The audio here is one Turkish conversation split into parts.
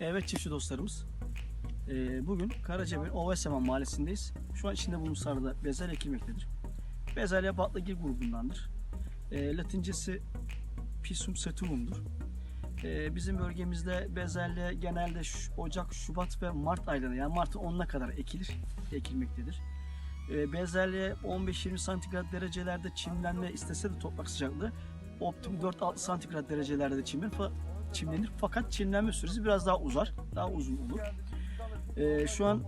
Evet çiftçi dostlarımız. Ee, bugün Karacabey Ovaseman mahallesindeyiz. Şu an içinde bulunduğumuz sarıda bezelye ekilmektedir. Bezelye batlagil grubundandır. Ee, Latincesi Pisum sativum'dur. Ee, bizim bölgemizde bezelye genelde Ocak, Şubat ve Mart aylarında yani Mart'ın 10'una kadar ekilir, ekilmektedir. Bezelye 15-20 santigrat derecelerde çimlenme istese de toprak sıcaklığı optimum 4-6 santigrat derecelerde de çimlenir, çimlenir. Fakat çimlenme süresi biraz daha uzar, daha uzun olur. Ee, şu an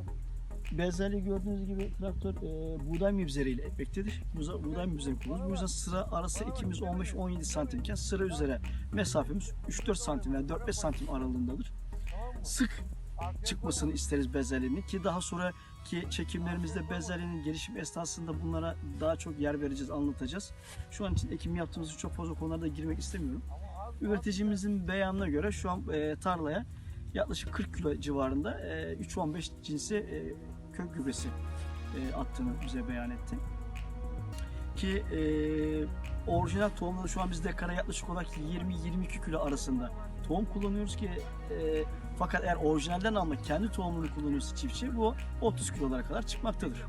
bezelye gördüğünüz gibi traktör e, buğday mibzeriyle ekmektedir. Buğday mibzeri kullanıyoruz. Bu yüzden sıra arası ekimiz 15-17 santimken sıra üzere mesafemiz 3-4 santim veya 4-5 santim aralığındadır. Sık çıkmasını isteriz bezelyenin ki daha sonraki çekimlerimizde bezelyenin gelişim esnasında bunlara daha çok yer vereceğiz, anlatacağız. Şu an için ekim yaptığımız için çok fazla konularda girmek istemiyorum. Üreticimizin beyanına göre şu an e, tarlaya yaklaşık 40 kilo civarında e, 3-15 cinsi e, kök gübresi e, attığını bize beyan etti. Ki e, orijinal tohumda da şu an biz dekara yaklaşık olarak 20-22 kilo arasında tohum kullanıyoruz ki e, fakat eğer orijinalden almak kendi tohumunu kullanıyorsa çiftçi bu 30 kilolara kadar çıkmaktadır.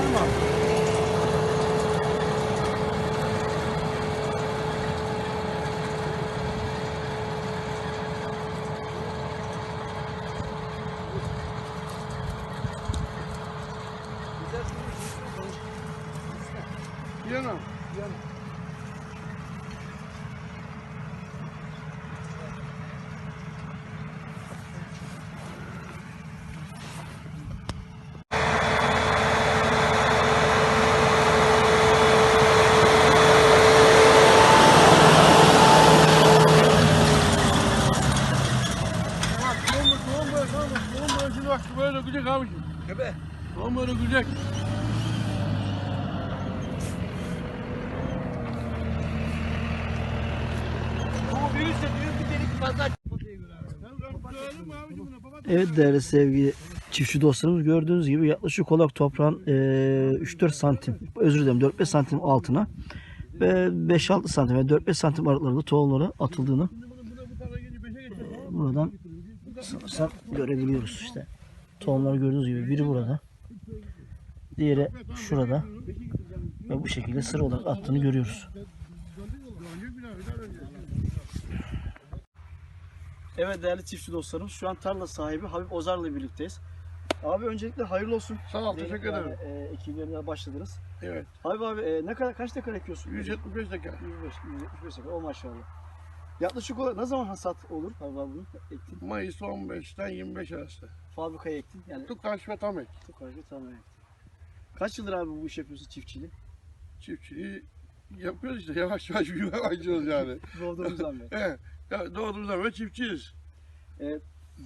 Güzel mi abi? Yana. Bak tohum böyle bak böyle dökecek abiciğim. Tabii. Tohum böyle fazla Evet değerli sevgili çiftçi dostlarımız gördüğünüz gibi yaklaşık kolak toprağın e, 3-4 santim özür dilerim 4-5 santim altına ve 5-6 santim ve 4-5 santim aralıklarında tohumları atıldığını e, buradan sanırsam görebiliyoruz işte. Tohumları gördüğünüz gibi biri burada. Diğeri şurada. Ve bu şekilde sıra olarak attığını görüyoruz. Evet değerli çiftçi dostlarımız şu an tarla sahibi Habib Ozar'la birlikteyiz. Abi öncelikle hayırlı olsun. Sağ ol teşekkür yani, ederim. E, ekimlerine başladınız. Evet. Habib abi e, ne kadar kaç dekar ekiyorsun? 175 dakika. 105, 175 dekar. O maşallah. Yaklaşık olarak ne zaman hasat olur abi bunu ektin? Mayıs 15'ten 25 arası. Fabrikaya ektin. Yani Tukaş ve Tamek. çok harika tamam ektin. Kaç yıldır abi bu iş yapıyorsun çiftçiliği? Çiftçiliği yapıyoruz işte yavaş yavaş başlıyoruz yani. Doğduğumuzdan beri. evet. Ya doğduğumuzdan beri çiftçiyiz.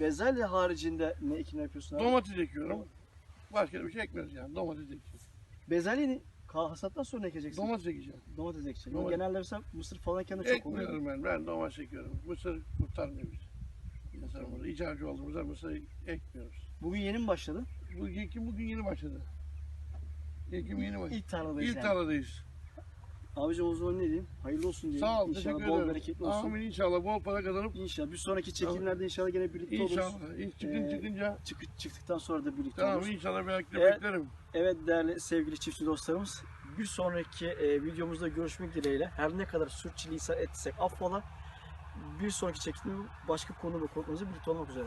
Bezelye haricinde ne ekim yapıyorsun abi? Domates ekiyorum. Başka bir şey ekmiyoruz yani. Domates ekiyoruz. Bezelyeyi ka- hasattan sonra ekeceksin? Domates ekeceğim. Domates ekeceksin. Domates. Genelde mesela mısır falan kendi çok oluyor. Ekmiyorum ben. Ben domates ekiyorum. Mısır kurtarmıyor bizi. Mesela burada icracı olduğumuzda mısır ekmiyoruz. Bugün yeni mi başladı? Bu ekim bugün yeni başladı. Ekim yeni başladı. İlk tarladayız İlk yani. tarladayız. Abicim o zaman ne diyeyim? Hayırlı olsun diyeyim. Sağ ol, İnşallah bol bereketli olsun. Amin inşallah bol para kazanıp İnşallah. Bir sonraki çekimlerde inşallah gene birlikte oluruz. inşallah çıkın Ee, çıkınca Çık, çıktıktan sonra da birlikte tamam oluruz. inşallah belki Evet. beklerim. Evet değerli sevgili çiftçi dostlarımız. Bir sonraki e, videomuzda görüşmek dileğiyle. Her ne kadar sürçülisan etsek affola. Bir sonraki çekimde başka konu ve konumuzda birlikte olmak üzere.